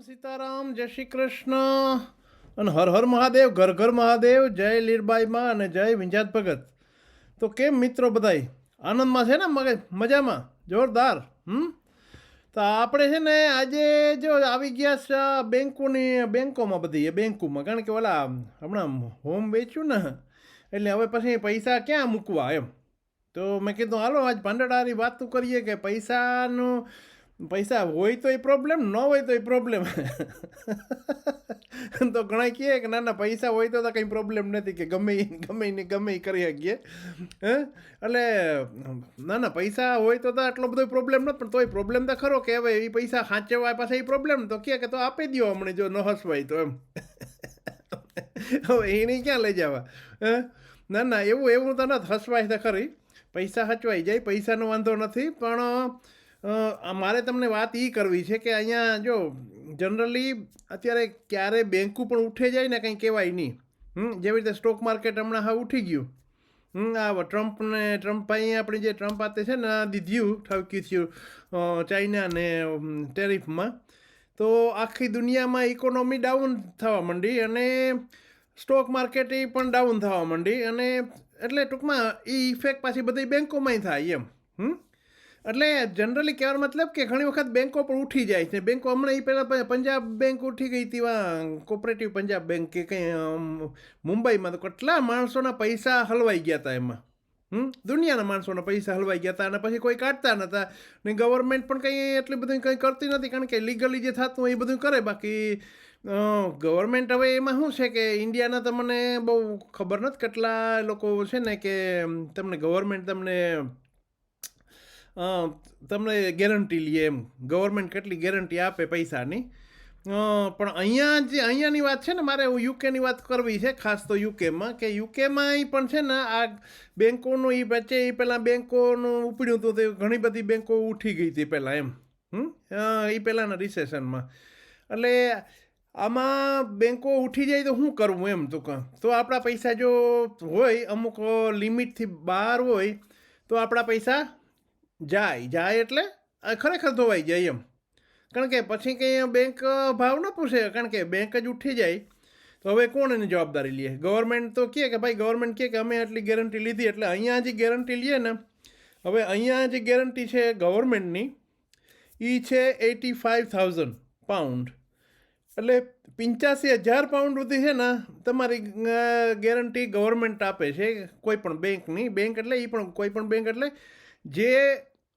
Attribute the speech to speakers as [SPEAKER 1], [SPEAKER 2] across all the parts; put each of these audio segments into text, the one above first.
[SPEAKER 1] સીતારામ જય શ્રી કૃષ્ણ. અને હર હર મહાદેવ, ઘર ઘર મહાદેવ, જય લીરબાઈમાં અને જય વિંજાત ભગત. તો કેમ મિત્રો બધાય? આનંદમાં છે ને મગજ? મજામાં? જોરદાર? હમ? તો આપણે છે ને આજે જો આવી ગયા છે બેંકોની, બેંકોમાં બધી, એ બેંકોમાં. કારણ કે ઓલા હમણાં હોમ વેચ્યું ને, એટલે હવે પછી પૈસા ક્યાં મૂકવા એમ. તો મેં કીધું, હાલો, આજ ભંડડારી વાત કરીએ કે પૈસાનું પૈસા હોય તો એ પ્રોબ્લેમ ન હોય તો એ પ્રોબ્લેમ તો ઘણા કહે કે ના ના, પૈસા હોય તો કંઈ પ્રોબ્લેમ નથી કે ગમે ગમે ને ગમે કરી શકીએ. હે? એટલે, ના ના, પૈસા હોય તો આટલો બધો પ્રોબ્લેમ નથી, પણ તોય પ્રોબ્લેમ તો ખરો કે હવે એ પૈસા સાચવવા પાછા એ પ્રોબ્લેમ તો કે તો આપી દો હમણાં, જો ન હસવાય તો એમ. હવે એને ક્યાં લઈ જવા? હે? ના ના, એવું એવું તો નથી. હસવાય તો ખરી. પૈસા હચવાઈ જાય, પૈસાનો વાંધો નથી, પણ મારે તમને વાત એ કરવી છે કે અહીંયા જો જનરલી અત્યારે ક્યારે બેંકુ પણ ઉઠે જાય ને કંઈ કહેવાય નહીં. જેવી રીતે સ્ટોક માર્કેટ હમણાં હા ઉઠી ગયું. હમ, આ ટ્રમ્પને, ટ્રમ્પ ભાઈ આપણે જે ટ્રમ્પ આતે છે ને દીધ્યું ઠવક્યું થયું ચાઇના ને ટેરિફમાં. તો આખી દુનિયામાં ઇકોનોમી ડાઉન થવા માંડી અને સ્ટોક માર્કેટ એ પણ ડાઉન થવા માંડી અને એટલે ટૂંકમાં એ ઇફેક્ટ પાછી બધી બેંકોમાંય થાય એમ. હમ? એટલે જનરલી કહેવાનો મતલબ કે ઘણી વખત બેંકો પણ ઉઠી જાય છે. બેંકો હમણાં એ પહેલાં પંજાબ બેંક ઉઠી ગઈ હતી કોઓપરેટિવ પંજાબ બેંક કે કંઈ મુંબઈમાં તો કેટલા માણસોના પૈસા હલવાઈ ગયા હતા એમાં. હમ? દુનિયાના માણસોના પૈસા હલવાઈ ગયા હતા અને પછી કોઈ કાઢતા નહોતા ને ગવર્મેન્ટ પણ કંઈ એટલી બધું કંઈ કરતી નથી, કારણ કે લીગલી જે થતું એ બધું કરે. બાકી ગવર્મેન્ટ હવે એમાં શું છે કે ઇન્ડિયાના તમને બહુ ખબર નથી કેટલા લોકો છે ને કે તમને ગવર્મેન્ટ તમને તમને ગેરંટી લે એમ. ગવર્મેન્ટ કેટલી ગેરંટી આપે પૈસાની? પણ અહીંયા જે, અહીંયાની વાત છે ને, મારે યુકેની વાત કરવી છે, ખાસ તો યુકેમાં કે યુકેમાં પણ છે ને, આ બેંકોનું એ વચ્ચે એ પહેલાં બેન્કોનું ઉપડ્યું હતું, તે ઘણી બધી બેંકો ઉઠી ગઈ હતી પહેલાં એમ. હમ? એ પહેલાંના રિસેશનમાં એટલે આમાં બેન્કો ઉઠી જાય તો શું કરવું એમ તો તો આપણા પૈસા જો હોય, અમુક લિમિટથી બહાર હોય, તો આપણા પૈસા જાય જાય એટલે ખરેખર ધોવાઈ જાય એમ. કારણ કે પછી કંઈ બેંક ભાવ ન પૂછે, કારણ કે બેંક જ ઉઠી જાય. તો હવે કોણ એની જવાબદારી લે? ગવર્મેન્ટ તો કહે કે, ભાઈ ગવર્મેન્ટ કહે કે અમે આટલી ગેરંટી લીધી, એટલે અહીંયા જે ગેરંટી લઈએ ને, હવે અહીંયા જે ગેરંટી છે ગવર્મેન્ટની એ છે એટી ફાઇવ થાઉઝન્ડ પાઉન્ડ એટલે પંચ્યાસી હજાર પાઉન્ડ સુધી છે ને, તમારી ગેરંટી ગવર્મેન્ટ આપે છે, કોઈ પણ બેંકની બેંક એટલે એ પણ, કોઈ પણ બેંક એટલે જે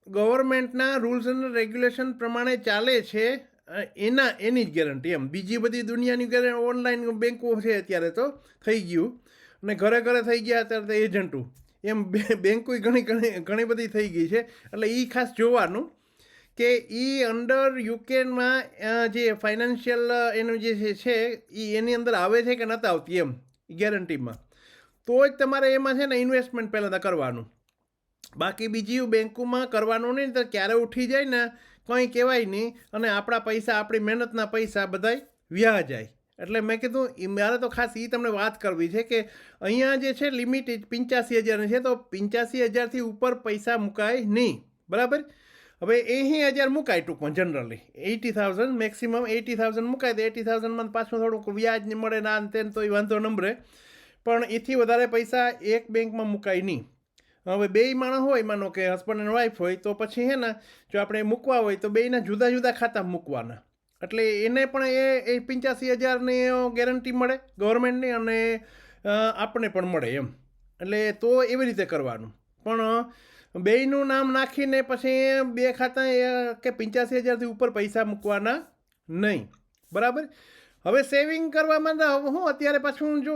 [SPEAKER 1] ગવર્મેન્ટના રૂલ્સ એન્ડ રેગ્યુલેશન પ્રમાણે ચાલે છે એના, એની જ ગેરંટી એમ. બીજી બધી દુનિયાની ગેરંટી ઓનલાઈન બેંકો છે અત્યારે તો, થઈ ગયું. અને ઘરે ઘરે થઈ ગયા અત્યારે તો એજન્ટો. એમ બે- બેંકો ઘણી ઘણી ઘણી બધી થઈ ગઈ છે. એટલે એ ખાસ જોવાનું કે એ અંડર યુકેમાં જે ફાઇનાન્શિયલ, એનું જે છે- છે એ એની અંદર આવે છે કે નથી આવતી એમ, ગેરંટીમાં. તો જ તમારે એમાં છે ને ઇન્વેસ્ટમેન્ટ પહેલાં તો કરવાનું. બાકી બીજી બેંકોમાં કરવાનું નહીં, તો ક્યારે ઉઠી જાય ને, કંઈ કહેવાય નહીં. અને આપણા પૈસા, આપણી મહેનતના પૈસા બધાય વ્યા જાય. એટલે મેં કીધું મારે તો ખાસ એ તમને વાત કરવી છે કે અહીંયા જે છે લિમિટ પંચ્યાસી હજારની છે, તો પંચ્યાસી હજારથી ઉપર પૈસા મુકાય નહીં. બરાબર? હવે એહી હજાર મુકાય ટૂંકમાં, generally. Eighty thousand, maximum eighty thousand મુકાય તો એટી થાઉઝન્ડમાં પાછું થોડુંક વ્યાજ મળે ના તેન તો એ વાંધો નંબરે પણ એથી વધારે પૈસા એક બેંકમાં મુકાય નહીં. હવે બે માણસ હોય, માનો કે હસબન્ડ એન્ડ વાઈફ હોય, તો પછી હે ને, જો આપણે મૂકવા હોય, તો બેયના જુદા જુદા ખાતા મૂકવાના. એટલે એને પણ એ એ પંચ્યાસી હજારની ગેરંટી મળે ગવર્મેન્ટની અને આપણને પણ મળે એમ. એટલે તો એવી રીતે કરવાનું. પણ, બેયનું નામ નાખીને પછી બે ખાતા કે પંચ્યાસી હજારથી ઉપર પૈસા મૂકવાના નહીં. બરાબર? હવે સેવિંગ કરવામાં હું અત્યારે પાછું જો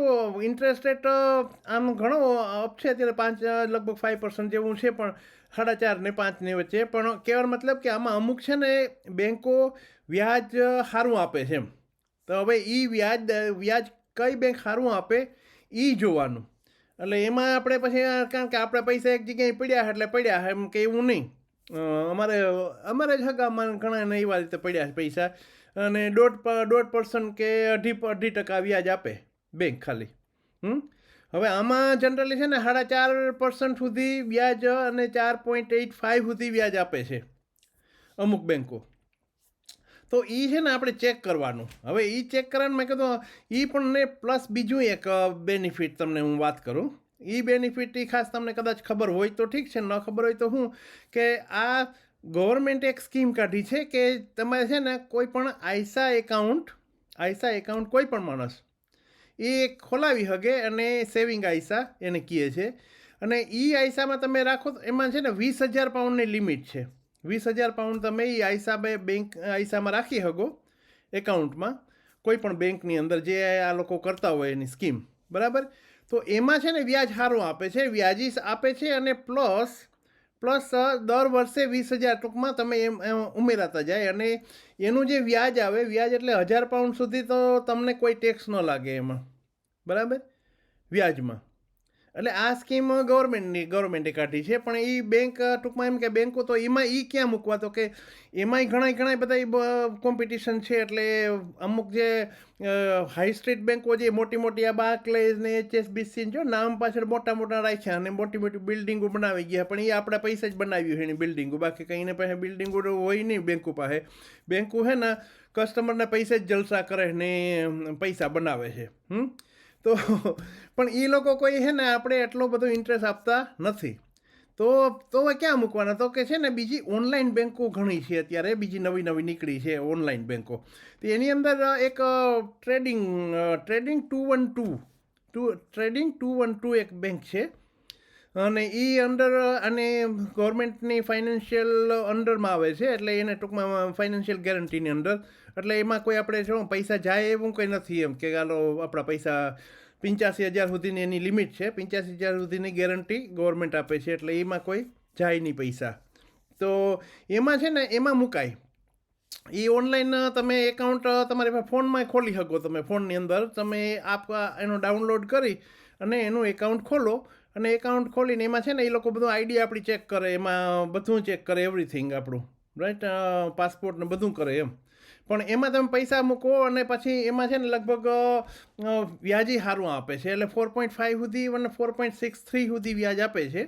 [SPEAKER 1] ઇન્ટરેસ્ટ રેટ આમ ઘણો અપ છે, અત્યારે પાંચ લગભગ ફાઇવ પર્સન્ટ જેવું છે, પણ સાડા ચાર ને પાંચની વચ્ચે. પણ કહેવાનો મતલબ કે આમાં અમુક છે ને બેંકો વ્યાજ સારું આપે છે એમ. તો હવે એ વ્યાજ વ્યાજ કઈ બેંક સારું આપે એ જોવાનું. એટલે એમાં આપણે પછી કારણ કે આપણે પૈસા એક જગ્યાએ પડ્યા એટલે પડ્યા એમ કે એવું નહીં અમારે અમારે જ હગામાં ઘણા એવા રીતે પડ્યા છે પૈસા. અને દોઢ દોઢ પર્સન્ટ કે અઢી અઢી ટકા વ્યાજ આપે બેંક ખાલી. હમ? હવે આમાં જનરલી છે ને સાડા ચાર પર્સન્ટ સુધી વ્યાજ અને ચાર પોઈન્ટ એઇટ ફાઇવ સુધી વ્યાજ આપે છે અમુક બેંકો તો એ છે ને આપણે ચેક કરવાનું. હવે એ ચેક કરવાનું મેં કીધું એ પણ ને પ્લસ બીજું એક બેનિફિટ તમને હું વાત કરું. એ બેનિફિટ એ ખાસ તમને કદાચ ખબર હોય તો ઠીક છે, ન ખબર હોય તો હું કે આ ગવર્મેન્ટ એક સ્કીમ કાઢી છે કે તમે છે ને કોઈ પણ આઈસા એકાઉન્ટ આઈસા એકાઉન્ટ કોઈ પણ માણસ, એ ખોલાવી શકે અને સેવિંગ આઈસા એને કહે છે. અને એ આઈસામાં તમે રાખો એમાં છે ને વીસ હજાર પાઉન્ડની લિમિટ છે. વીસ હજાર પાઉન્ડ તમે એ આઈસા બેંક આઈસામાં રાખી શકો એકાઉન્ટમાં, કોઈ પણ બેંકની અંદર જે આ લોકો કરતા હોય એની સ્કીમ. બરાબર? તો એમાં છે ને વ્યાજ સારું આપે છે વ્યાજી આપે છે અને પ્લસ પ્લસ દર વર્ષે વીસ હજાર ટૂંકમાં તમે એમ ઉમેરાતા જાય અને એનું જે વ્યાજ આવે, વ્યાજ એટલે હજાર પાઉન્ડ સુધી તો તમને કોઈ ટેક્સ ન લાગે એમાં. બરાબર? વ્યાજમાં. એટલે આ સ્કીમ ગવર્મેન્ટની ગવર્મેન્ટે કાઢી છે. પણ એ બેંક ટૂંકમાં એમ કે બેંકો તો એમાં એ ક્યાં મૂકવા? તો કે એમાંય ઘણા ઘણા બધા કોમ્પિટિશન છે. એટલે અમુક જે હાઈ સ્ટ્રીટ બેંકો જે મોટી મોટી આ બાકલેઝ ને એચએસબીસી જો નામ પાછળ મોટા મોટા રાખ્યા અને મોટી મોટી બિલ્ડિંગો બનાવી ગયા. પણ એ આપણા પૈસા જ બનાવ્યું છે એની બિલ્ડિંગો બાકી કંઈ પાસે બિલ્ડિંગો હોય નહીં બેંકો પાસે. બેંકો છે ને કસ્ટમરના પૈસા જ જલસા કરે ને પૈસા બનાવે છે. હમ? તો પણ એ લોકો કોઈ છે ને આપણે એટલો બધો ઇન્ટરેસ્ટ આપતા નથી. તો તો ક્યાં મૂકવાના? તો કે છે ને બીજી ઓનલાઈન બેન્કો ઘણી છે અત્યારે, બીજી નવી નવી નીકળી છે ઓનલાઈન બેન્કો તો એની અંદર એક trading trading two one two two trading two one two એક બેંક છે. અને એ અંડર અને ગવર્મેન્ટની ફાઇનાન્શિયલ અંડરમાં આવે છે, એટલે એને ટૂંકમાં ફાઇનાન્શિયલ ગેરંટીની અંદર. એટલે એમાં કોઈ આપણે શું પૈસા જાય એવું કંઈ નથી એમ, કે ચાલો આપણા પૈસા પંચ્યાસી હજાર સુધીની એની લિમિટ છે પંચ્યાસી હજાર સુધીની ગેરંટી ગવર્મેન્ટ આપે છે, એટલે એમાં કોઈ જાય નહીં પૈસા. તો એમાં છે ને, એમાં મુકાય. એ ઓનલાઈન તમે એકાઉન્ટ તમારી પાસે ફોનમાં ખોલી શકો તમે ફોનની અંદર. તમે આપ, એનો ડાઉનલોડ કરી અને એનું એકાઉન્ટ ખોલો અને એકાઉન્ટ ખોલીને એમાં છે ને એ લોકો બધું આઈડી આપણી ચેક કરે, એમાં બધું ચેક કરે એવરીથિંગ આપણું રાઈટ પાસપોર્ટ ને બધું કરે એમ. પણ એમાં તમે પૈસા મૂકો અને પછી એમાં છે ને લગભગ વ્યાજી સારું આપે છે. એટલે ફોર પોઈન્ટ ફાઇવ સુધી અને ફોર પોઈન્ટ સિક્સ થ્રી સુધી વ્યાજ આપે છે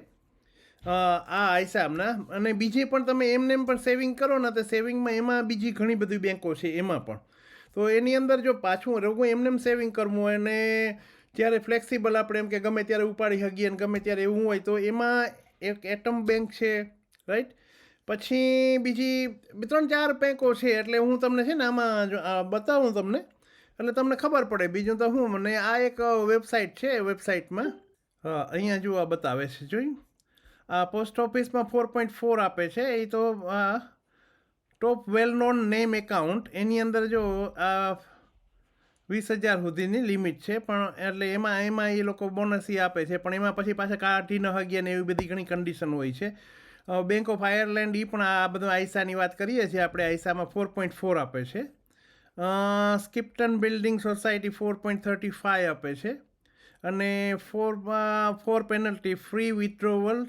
[SPEAKER 1] આ હિસાબના. અને બીજી પણ તમે એમને એમ પણ સેવિંગ કરો ને તો સેવિંગમાં એમાં બીજી ઘણી બધી બેન્કો છે એમાં પણ. તો એની અંદર જો પાછું રોગું એમને એમ સેવિંગ કરવું હોય અને જ્યારે ફ્લેક્સિબલ આપણે એમ કે ગમે ત્યારે ઉપાડી શકીએ અને ગમે ત્યારે એવું હોય તો એમાં એક એટમ બેંક છે રાઈટ પછી બીજી ત્રણ ચાર બેંકો છે એટલે હું તમને છે ને આમાં બતાવું તમને. એટલે તમને ખબર પડે બીજું તો હું, મને આ એક વેબસાઇટ છે વેબસાઇટમાં હા, અહીંયા જો આ બતાવે છે જોઈ આ પોસ્ટ ઓફિસમાં ફોર પોઈન્ટ ફોર આપે છે, એ તો આ top well known name account એની અંદર જો આ વીસ હજાર સુધીની લિમિટ છે, પણ એટલે એમાં એમાં એ લોકો બોનસી આપે છે, પણ એમાં પછી પાછા કાઢી ન હગીએ ને એવી બધી ઘણી કન્ડિશન હોય છે. બેંક ઓફ આયર્લેન્ડ એ પણ આ બધું આઈસાની વાત કરીએ છીએ, આપણે આઈસામાં ફોર પોઈન્ટ ફોર આપે છે. Skipton building society four point thirty five આપે છે. અને four four penalty free withdrawal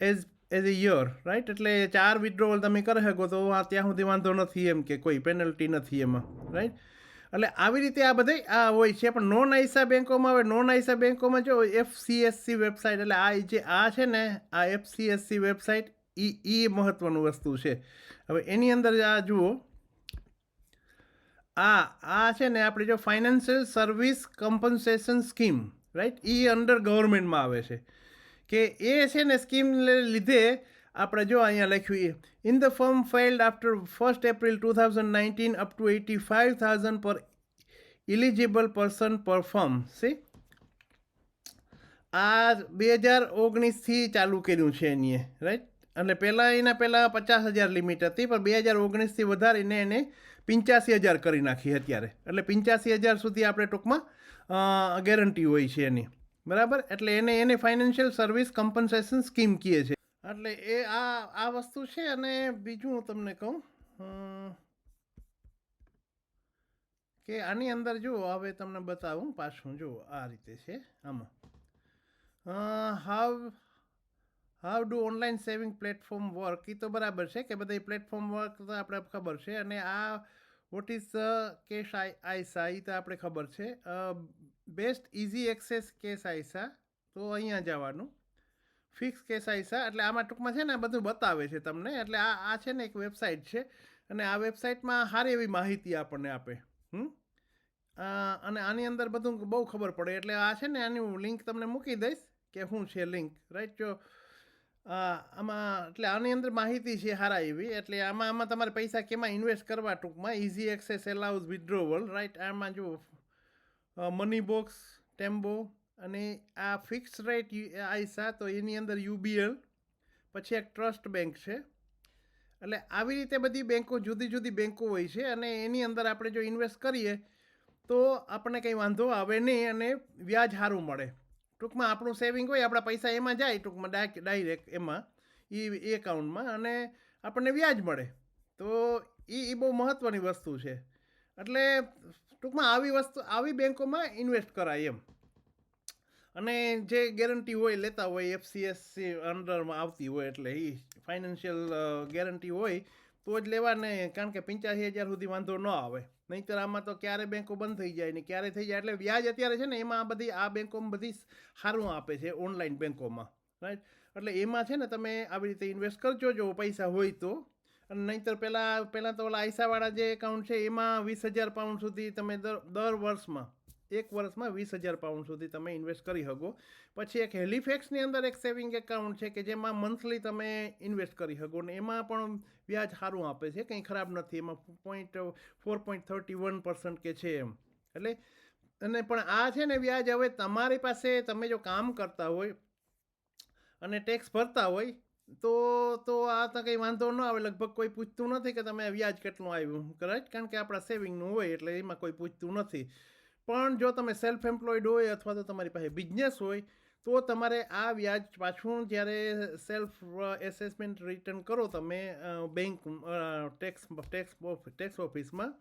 [SPEAKER 1] as as a year right એટલે ચાર વિથડ્રોવલ તમે કરી શકો તો ત્યાં સુધી વાંધો નથી એમ કે કોઈ પેનલ્ટી નથી એમાં રાઈટ એટલે આવી રીતે આ બધે આ હોય છે. પણ નોન આઈસા બેન્કોમાં હવે નોન આઈસા બેન્કોમાં જો એફસીએસસી વેબસાઇટ એટલે આ જે આ છે ને, આ એફસીએસસી વેબસાઇટ એ એ મહત્ત્વનું વસ્તુ છે. હવે એની અંદર આ જુઓ. આ આ છે ને આપણે જો financial service compensation scheme right એ અંડર ગવર્મેન્ટમાં આવે છે. કે એ છે ને સ્કીમ લીધે આપણે જો અહીંયા લખ્યું in the firm filed after first April two thousand nineteen up to eighty five thousand પર ઇલિજિબલ પર્સન પર ફર્મ સી આ બે હજાર ઓગણીસથી ચાલુ કર્યું છે એની રાઈટ એટલે પહેલાં એના પહેલાં પચાસ હજાર લિમિટ હતી, પણ બે હજાર ઓગણીસથી વધારીને એને પંચ્યાસી હજાર કરી નાખી અત્યારે. એટલે પંચ્યાસી હજાર સુધી આપણે ટૂંકમાં ગેરંટી હોય છે એની. બરાબર? એટલે એને એને ફાઇનાન્શિયલ સર્વિસ કમ્પન્સેશન સ્કીમ કહે છે. એટલે એ આ આ વસ્તુ છે અને બીજું હું તમને કહું કે આની અંદર જુઓ હવે તમને બતાવું પાછું, જુઓ, આ રીતે છે, આમાં. How how do online saving platform work એ તો બરાબર છે કે બધા પ્લેટફોર્મ વર્ક તો આપણે ખબર છે અને આ what is cash I ISA એ તો આપણે ખબર છે. Best easy access cash ISA તો અહીંયા જવાનું. ફિક્સ કેસ આઈસા એટલે આમાં ટૂંકમાં છે ને બધું બતાવે છે તમને. એટલે આ આ છે ને એક વેબસાઇટ છે. અને આ વેબસાઇટમાં સારી એવી માહિતી આપણને આપે. હમ? અને આની અંદર બધું બહુ ખબર પડે. એટલે આ છે ને આની હું લિંક તમને મૂકી દઈશ કે શું છે લિંક. રાઈટ જો આમાં, એટલે આની અંદર માહિતી છે સારા એવી. એટલે આમાં આમાં તમારે પૈસા કેમાં ઇન્વેસ્ટ કરવા ટૂંકમાં? Easy access allows withdrawal right આમાં જો મની બોક્સ ટેમ્બો અને આ ફિક્સ રેટ આઈસા તો એની અંદર યુબીએલ પછી એક ટ્રસ્ટ બેંક છે. એટલે આવી રીતે બધી બેંકો જુદી જુદી બેંકો હોય છે અને એની અંદર આપણે જો ઇન્વેસ્ટ કરીએ, તો આપણને કંઈ વાંધો આવે નહીં અને વ્યાજ સારું મળે. ટૂંકમાં આપણું સેવિંગ હોય, આપણા પૈસા એમાં જાય, ટૂંકમાં ડાયરેક્ટ એમાં એ એકાઉન્ટમાં અને આપણને વ્યાજ મળે. તો એ એ બહુ મહત્ત્વની વસ્તુ છે. એટલે ટૂંકમાં આવી વસ્તુ, આવી બેંકોમાં ઇન્વેસ્ટ કરાય એમ. અને જે ગેરંટી હોય લેતા હોય એફસીએસસી અંડરમાં આવતી હોય એટલે એ ફાઇનાન્શિયલ ગેરંટી હોય, તો જ લેવાને. કારણ કે પંચ્યાસી હજાર સુધી વાંધો ન આવે. નહીંતર આમાં તો ક્યારે બેંકો બંધ થઈ જાય ને ક્યારે થઈ જાય. એટલે વ્યાજ અત્યારે છે ને, એમાં આ બધી, આ બેંકોમાં બધી સારું આપે છે ઓનલાઈન બેંકોમાં. રાઈટ એટલે એમાં છે ને, તમે આવી રીતે ઇન્વેસ્ટ કરજો જો પૈસા હોય તો. અને નહીંતર પહેલાં પહેલાં તો ઓલા આઈસાવાળા જે એકાઉન્ટ છે, એમાં વીસ હજાર પાઉન્ડ સુધી તમે દર દર વર્ષમાં એક વર્ષમાં વીસ હજાર પાઉન્ડ સુધી તમે ઇન્વેસ્ટ કરી શકો. પછી એક હેલિફેક્સની અંદર એક સેવિંગ એકાઉન્ટ છે કે જેમાં મંથલી તમે ઇન્વેસ્ટ કરી શકો ને એમાં પણ વ્યાજ સારું આપે છે, કંઈ ખરાબ નથી. એમાં point four point thirty one percent કે છે એમ. એટલે, અને પણ આ છે ને વ્યાજ હવે તમારી પાસે તમે જો કામ કરતા હોય અને ટેક્સ ભરતા હોય, તો તો આ તો કંઈ વાંધો ન આવે. લગભગ કોઈ પૂછતું નથી કે તમે વ્યાજ કેટલું આવ્યું કરેક્ટ કારણ કે આપણા સેવિંગનું હોય એટલે એમાં કોઈ પૂછતું નથી. પણ જો તમે સેલ્ફ એમ્પ્લોયડ હોય અથવા તો તમારી પાસે બિઝનેસ હોય, તો તમારે આ વ્યાજ પાછું જ્યારે સેલ્ફ એસેસમેન્ટ રિટર્ન કરો તમે બેંક ટેક્સ ટેક્સ ટેક્સ ઓફિસમાં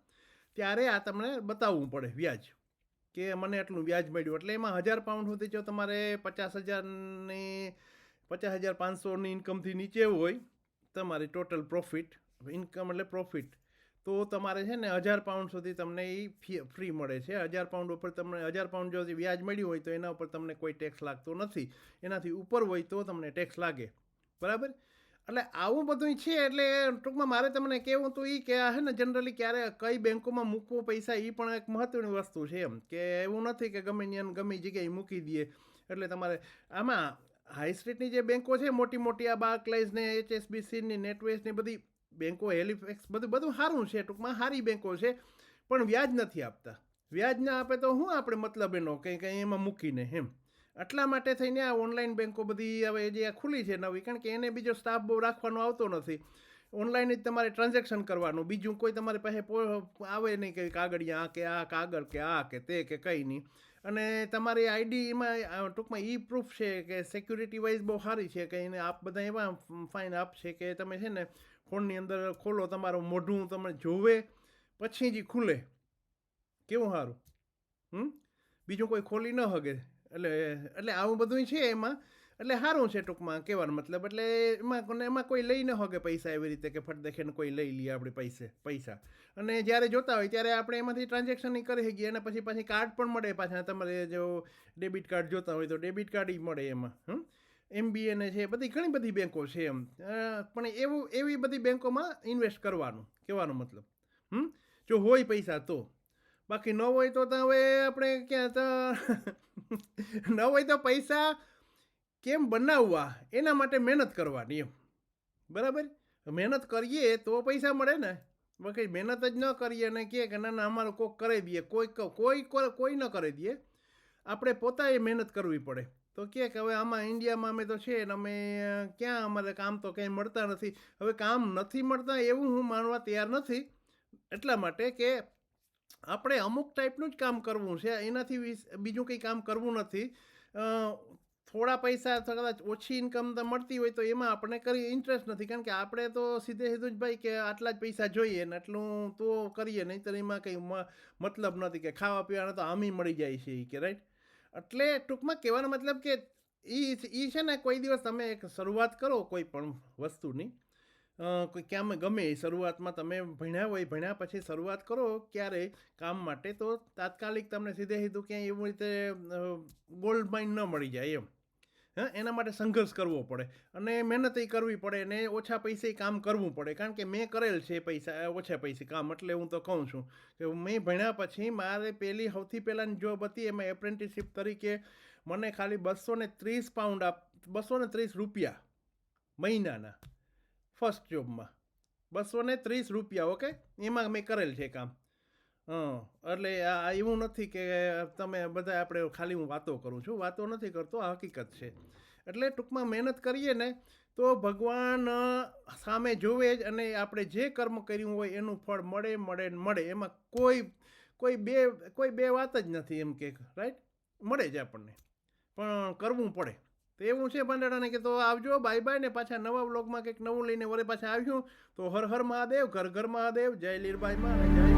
[SPEAKER 1] ત્યારે આ તમને બતાવવું પડે વ્યાજ. કે મને એટલું વ્યાજ મળ્યું. એટલે એમાં હજાર પાઉન્ડ સુધી જો તમારે પચાસ હજારની, પચાસ હજાર પાંચસોની ઇન્કમથી નીચે હોય, તમારી ટોટલ પ્રોફિટ ઇન્કમ એટલે પ્રોફિટ તો તમારે છે ને હજાર પાઉન્ડ સુધી તમને એ ફી ફ્રી મળે છે. હજાર પાઉન્ડ ઉપર તમને, હજાર પાઉન્ડ જો વ્યાજ મળ્યું હોય તો એના ઉપર તમને કોઈ ટેક્સ લાગતો નથી. એનાથી ઉપર હોય તો તમને ટેક્સ લાગે. બરાબર? એટલે આવું બધું છે એટલે ટૂંકમાં મારે તમને કહેવું તો એ કે છે ને જનરલી ક્યારે કઈ બેંકોમાં મૂકવો પૈસા એ પણ એક મહત્ત્વની વસ્તુ છે એમ. કે એવું નથી કે ગમે ત્યાં ગમે જગ્યાએ મૂકી દઈએ. એટલે તમારે આમાં હાઈ સ્ટ્રીટની જે બેંકો છે મોટી મોટી આ બાર્કલાઇઝ ને એચએસબીસીની નેટવેસ્ટ ને બધી બેંકો હેલિફેક્સ બધું બધું સારું છે, ટૂંકમાં સારી બેંકો છે, પણ વ્યાજ નથી આપતા. વ્યાજ ના આપે તો શું આપણે મતલબ એનો કંઈ કંઈ એમાં મૂકીને એમ. એટલા માટે થઈને આ ઓનલાઈન બેંકો બધી હવે જે આ ખુલી છે નવી, કારણ કે એને બીજો સ્ટાફ બહુ રાખવાનો આવતો નથી. ઓનલાઈન જ તમારે ટ્રાન્ઝેક્શન કરવાનું, બીજું કોઈ તમારી પાસે આવે નહીં કે કાગળિયા કે આ, કાગળ કે આ કે તે કે કંઈ નહીં. અને તમારી આઈડી એમાં, આ ટૂંકમાં ઈ પ્રૂફ છે કે સિક્યુરિટી વાઇઝ બહુ સારી છે કે એને આપ બધા એવા ફાઇન આપશે કે તમે છે ને ફોનની અંદર ખોલો, તમારું મોઢું તમને જોવે, પછી જ ખુલે. કેવું સારું હમ? બીજું કોઈ ખોલી ન હગે. એટલે એટલે આવું બધું છે એમાં. એટલે સારું છે ટૂંકમાં કહેવાનો મતલબ. એટલે એમાં એમાં કોઈ લઈ ન હગે પૈસા એવી રીતે કે ફટ દેખીને કોઈ લઈ લઈએ આપણે પૈસે, પૈસા. અને જ્યારે જોતા હોય ત્યારે આપણે એમાંથી ટ્રાન્ઝેક્શન કરી શકીએ અને પછી પાછી કાર્ડ પણ મળે પાછા. તમારે જો ડેબિટ કાર્ડ જોતા હોય તો ડેબિટ કાર્ડ મળે એમાં. હમ? એમબીએ ને છે, બધી ઘણી બધી બેંકો છે એમ. પણ એવું, એવી બધી બેંકોમાં ઇન્વેસ્ટ કરવાનું, કહેવાનો મતલબ. હમ? જો હોય પૈસા તો. બાકી ન હોય તો હવે આપણે ક્યાં તો ન હોય તો પૈસા કેમ બનાવવા? એના માટે મહેનત કરવાની એમ. બરાબર? મહેનત કરીએ તો પૈસા મળે ને. બાકી મહેનત જ ન કરીએ કહે કે ના ના, અમારું કોઈક કરાવી દઈએ. કોઈ કોઈ કોઈ ન કરાવી દઈએ. આપણે પોતાએ મહેનત કરવી પડે. તો કે હવે આમાં ઇન્ડિયામાં અમે તો છે ને અમે ક્યાં અમારે કામ તો કંઈ મળતા નથી. હવે કામ નથી મળતા એવું હું માનવા તૈયાર નથી. એટલા માટે કે આપણે અમુક ટાઈપનું જ કામ કરવું છે. એનાથી બીજું કંઈ કામ કરવું નથી. થોડા પૈસા કદાચ ઓછી ઇન્કમ તો મળતી હોય તો એમાં આપણે કરી ઇન્ટરેસ્ટ નથી. કારણ કે આપણે તો સીધે સીધું જ ભાઈ કે આટલા જ પૈસા જોઈએ ને એટલું તો કરીએ નહીં તો એમાં કંઈ મતલબ નથી કે ખાવા પીવાના તો આમી મળી જાય છે એ કે રાઈટ એટલે ટૂંકમાં કહેવાનો મતલબ કે એ એ છે ને કોઈ દિવસ તમે એક શરૂઆત કરો કોઈ પણ વસ્તુની કોઈ ક્યાં ગમે શરૂઆતમાં તમે ભણ્યા હોય, ભણ્યા પછી શરૂઆત કરો ક્યારેય કામ માટે તો તાત્કાલિક તમને સીધે સીધું ક્યાંય એવું રીતે ગોલ્ડ માઇન ન મળી જાય એમ. હા? એના માટે સંઘર્ષ કરવો પડે અને મહેનત કરવી પડે ને ઓછા પૈસે કામ કરવું પડે. કારણ કે મેં કરેલ છે પૈસા ઓછા પૈસે કામ એટલે હું તો કહું છું કે મેં ભણ્યા પછી મારે પહેલી સૌથી પહેલાંની જોબ હતી એમાં એપ્રેન્ટિસશીપ તરીકે મને ખાલી બસો ને ત્રીસ પાઉન્ડ આપ, બસો ને ત્રીસ રૂપિયા મહિનાના ફર્સ્ટ જોબમાં બસો ને ત્રીસ રૂપિયા ઓકે એમાં મેં કરેલ છે કામ. એટલે આ એવું નથી કે તમે બધા આપણે ખાલી હું વાતો કરું છું. વાતો નથી કરતો, આ હકીકત છે. એટલે ટૂંકમાં મહેનત કરીએ ને, તો ભગવાન સામે જોવે જ અને આપણે જે કર્મ કર્યું હોય એનું ફળ મળે મળે મળે. એમાં કોઈ કોઈ બે કોઈ બે વાત જ નથી એમ કે રાઈટ મળે જ આપણને. પણ કરવું પડે. તો એવું છે પાંદડાને કે તો આવજો બાય બાય ને પાછા નવા બ્લોગમાં કંઈક નવું લઈને વરે પાછા આવ્યું તો હર હર મહાદેવ, ઘર ઘર મહાદેવ, જય લીરબાઈમાં મા જય